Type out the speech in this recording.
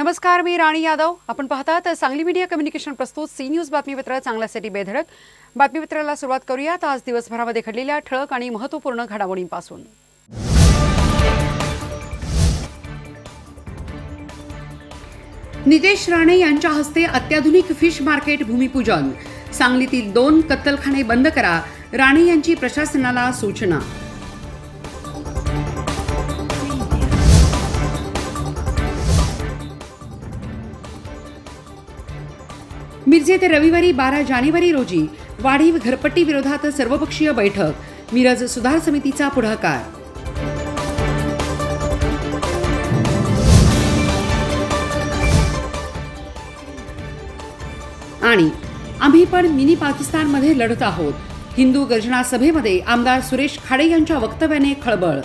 नमस्कार मी राणी यादव. आपण पाहतात सांगली मीडिया कम्युनिकेशन प्रस्तुत सी न्यूज बातमीपत्र चांगल्यासाठी बेधडक. बातमीपत्राला सुरुवात करूयात. आज दिवसभरामध्ये घडलेल्या ठळक आणि महत्त्वपूर्ण घडामोडींपासून. नितेश राणे यांच्या हस्ते अत्याधुनिक फिश मार्केट भूमिपूजन. सांगलीतील दोन कत्तलखाने बंद करा. राणे यांची प्रशासनाला सूचना. मिरजेत रविवारी बारा जानेवारी रोजी वाढीव घरपट्टी विरोधात सर्वपक्षीय बैठक. मिरज सुधार समितीचा पुढाकार. आणि आम्ही पण मिनी पाकिस्तानमध्ये लढत आहोत. हिंदू गर्जना सभेमध्ये आमदार सुरेश खाडे यांच्या वक्तव्याने खळबळ.